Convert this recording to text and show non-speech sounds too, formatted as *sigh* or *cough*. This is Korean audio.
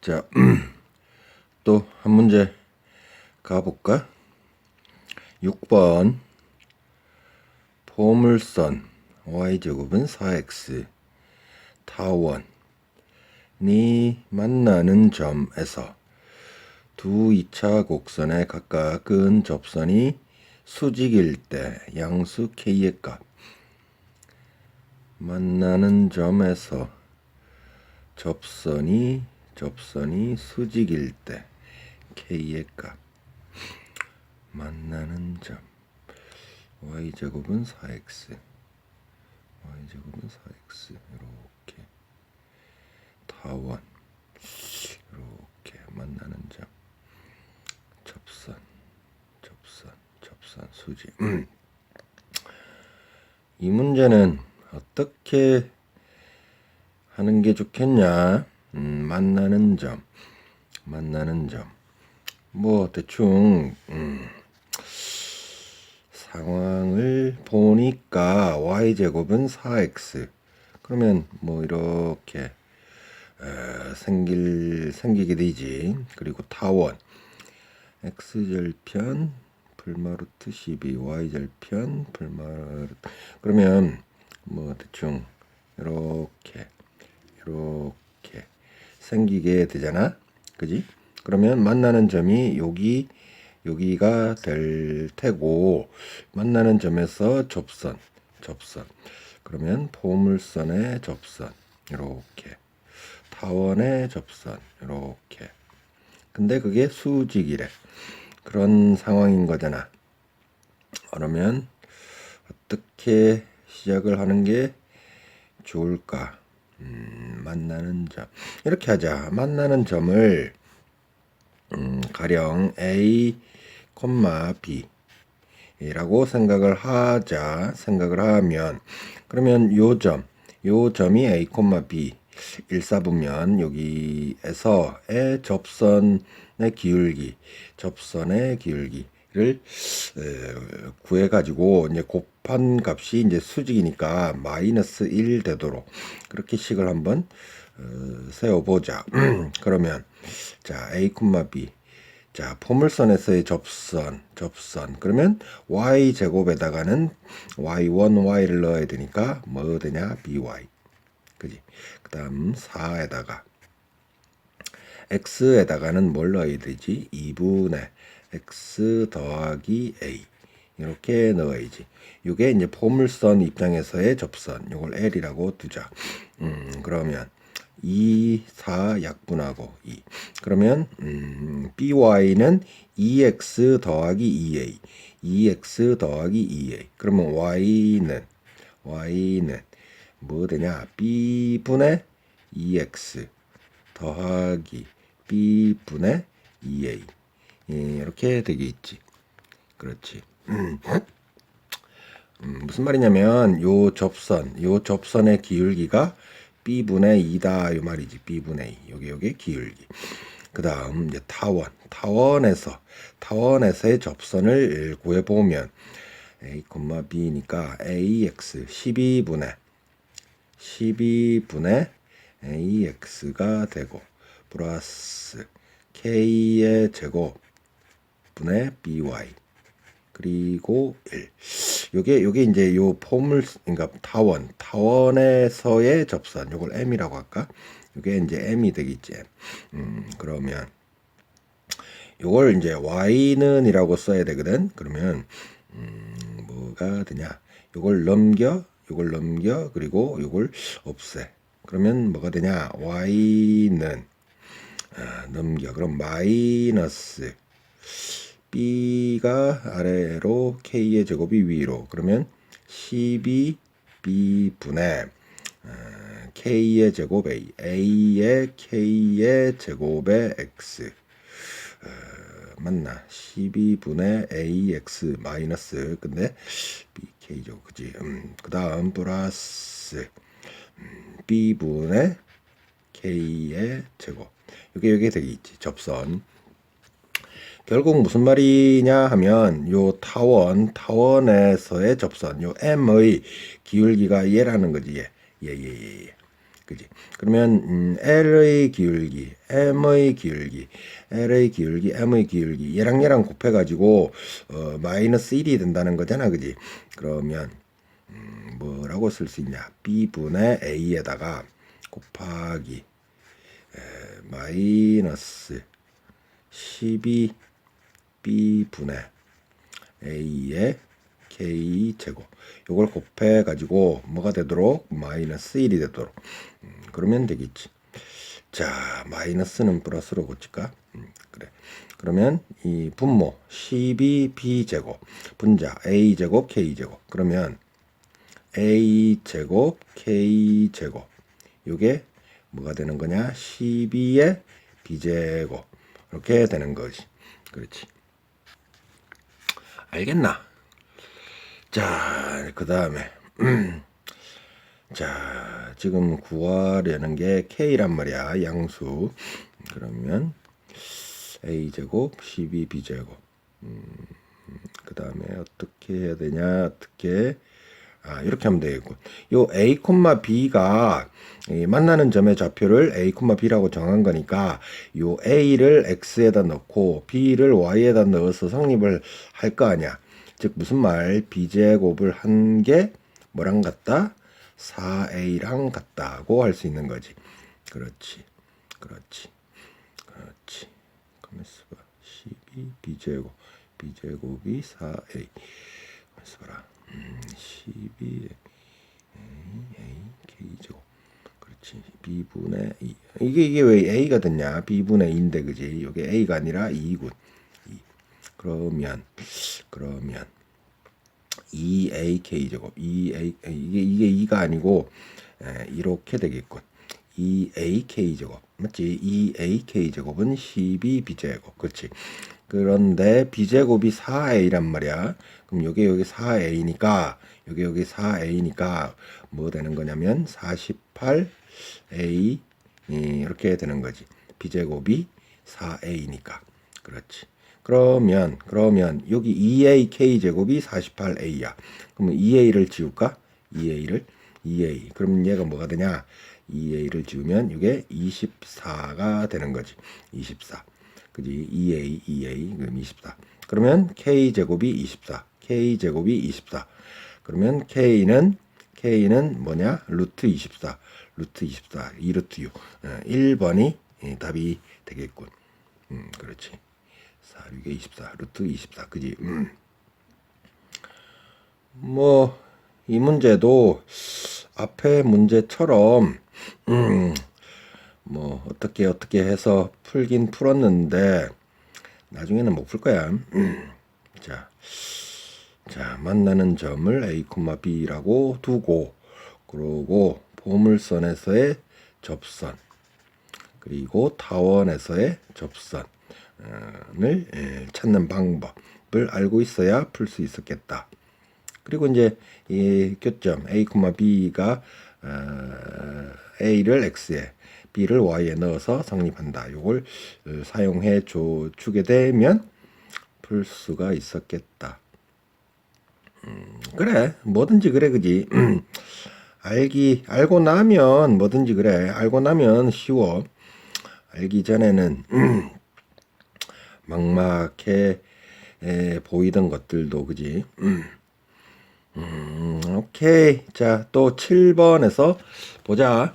자, *clears throat* 또 한 문제 가볼까? 6번. 포물선 y제곱은 4x 타원이 만나는 점에서 두 2차 곡선의 각각은 접선이 수직일 때 양수 k의 값. 만나는 점에서 접선이 접선이 수직일 때 k의 값. 만나는 점. Y 제곱은 4x y 제곱은 4x 이렇게. 타원. 이렇게. 만나는 점. 접선. 접선. 접선. 수직. *clears throat* 이 문제는 어떻게 하는 게 좋겠냐? 음, 만나는 점, 만나는 점. 뭐 대충 음, 상황을 보니까 y 제곱은 4x. 그러면 뭐 이렇게 에, 생길 생기게 되지. 그리고 타원 x 절편 불마루트 12 y 절편 불마루트 그러면 뭐 대충 이렇게 이렇게 생기게 되잖아. 그지? 그러면 만나는 점이 여기 여기가 될 테고 만나는 점에서 접선 접선. 그러면 포물선의 접선 이렇게. 타원의 접선 이렇게. 근데 그게 수직이래. 그런 상황인 거잖아. 그러면 어떻게 시작을 하는 게 좋을까 음, 만나는 점. 이렇게 하자. 만나는 점을 음, 가령 A, B 라고 생각을 하자. 생각을 하면 그러면 요 점, 요 점이 A, B. 일사분면 여기에서의 접선의 기울기, 접선의 기울기 를 구해 가지고 이제 곱한 값이 이제 수직이니까 마이너스 1 되도록 그렇게 식을 한번 어, 세워 보자. *clears throat* 그러면 자 A, B. 자 포물선에서의 접선 접선. 그러면 y 제곱에다가는 y1 y를 넣어야 되니까 뭐 되냐? By 그지? 그 다음 4에다가. X에다가는 뭘 넣어야 되지? 2분의 x 더하기 a 이렇게 넣어야지 이게 이제 포물선 입장에서의 접선 이걸 l이라고 두자 음 그러면 2, 4 약분하고 2. 그러면 음, by는 2x 더하기 2a. 2x 더하기 2a. 그러면 y는 y는 뭐 되냐? b분의 2x 더하기 b분의 2a. 예, 이렇게 되겠지. 그렇지. 음. *clears throat* 음, 무슨 말이냐면 요 접선, 요 접선의 기울기가 b분의 2다 이 말이지. b분의 2. 여기 여기 기울기. 그다음 이제 타원. 타원에서 타원에서의 접선을 구해 보면 a, b니까 ax 12분의 12분의 ax가 되고 플러스 k의 제곱 분의 by 그리고 1. 요게 요게 이제 요 포물 그러니까 타원 타원에서의 접선 요걸 m이라고 할까? 요게 이제 m이 되겠지. 음, 그러면 요걸 이제 y는 이라고 써야 되거든. 그러면 음, 뭐가 되냐? 요걸 넘겨 요걸 넘겨 그리고 요걸 없애. 그러면 뭐가 되냐? y는 아, 넘겨. 그럼 마이너스 b가 아래로 k의 제곱이 위로. 그러면 12b분의 어, k의 제곱 a a의 k의 제곱의 x. 어, 맞나? 12분의 ax 마이너스. 근데 bk죠 그지? 음, 그 다음 플러스 음, b분의 k의 제곱. 이게 여기 되겠지. 접선 결국 무슨 말이냐 하면 요 타원 타원에서의 접선 요 m의 기울기가 얘라는 거지 얘. 예, 예, 예, 예. 그지? 그러면 음, L의 기울기, M의 기울기, L의 기울기, M의 기울기 얘랑 얘랑 곱해 가지고 어, 마이너스 1이 된다는 거잖아, 그지? 그러면 음, 뭐라고 쓸 수 있냐? B분의 A에다가 곱하기 에, 마이너스 12 B분의 A의 K 제곱. 요걸 곱해 가지고 뭐가 되도록? 마이너스 1이 되도록. 음, 그러면 되겠지. 자 마이너스는 플러스로 고칠까? 음, 그래. 그러면 이 분모 12b 제곱 분자 a 제곱 k 제곱. 그러면 a 제곱 k 제곱. 요게 뭐가 되는 거냐? 12의 b 제곱. 이렇게 되는 거지. 그렇지 알겠나? 자, 그 다음에, 자, 지금 구하려는 게 K란 말이야, 양수. 그러면, A제곱, 12B제곱. 음, 그 다음에 어떻게 해야 되냐, 어떻게, 아, 이렇게 하면 되겠고. 요 A, B가 이 만나는 점의 좌표를 A, B라고 정한 거니까 요 A를 X에다 넣고 B를 Y에다 넣어서 성립을 할 거 아니야. 즉 무슨 말? B제곱을 한 게 뭐랑 같다? 4A랑 같다고 할 수 있는 거지. 그렇지. 그렇지. 그렇지. 가만있어 봐. 12 B제곱. B제곱이 4A. 가만있어 봐라. 음, 12 A, A, K제곱. 그렇지. B분의 2. 이게, 이게 왜 A가 됐냐? B분의 2인데, 그지? 이게 A가 아니라 2군. 2. 그러면, 그러면, 2AK 제곱, 2A, 이게, 이게 2가 아니고, 에, 이렇게 되겠군. 2AK 제곱. 맞지? 2AK 제곱은 12B 제곱. 그렇지. 그런데 B제곱이 4A란 말이야. 그럼 요게 여기 4A니까, 요게 여기 4A니까, 뭐 되는 거냐면, 48A, 이렇게 되는 거지. B제곱이 4A니까. 그렇지. 그러면, 그러면, 여기 2AK 제곱이 48A야. 그러면 2A를 지울까? 2A를? 2A. 그러면 얘가 뭐가 되냐? 2A를 지우면 이게 24가 되는 거지. 24. 그지? 2A, 2A, 그럼 24. 그러면 K 제곱이 24. K 제곱이 24. 그러면 K는 K는 뭐냐? 루트 24. 루트 24. 2루트 6. 1번이 답이 되겠군. 음, 그렇지. 4, 6에 24. 루트 24. 그지? 음. 뭐, 이 문제도 앞에 문제처럼, 음, 뭐, 어떻게 어떻게 해서 풀긴 풀었는데, 나중에는 못 풀 거야. 음. 자, 자, 만나는 점을 A, B라고 두고, 그러고, 보물선에서의 접선, 그리고 타원에서의 접선을 예, 찾는 방법을 알고 있어야 풀 수 있었겠다. 그리고 이제 이 교점 A, B가 어, A를 X에 B를 Y에 넣어서 성립한다. 이걸 어, 사용해 줘 주게 되면 풀 수가 있었겠다. 음, 그래 뭐든지 그래 그지. *clears throat* 알기 알고 나면 뭐든지 그래 알고 나면 쉬워. 알기 전에는 *clears throat* 막막해 에, 보이던 것들도 그지. 음. *clears throat* 음, 오케이. 자, 또 7번에서 보자.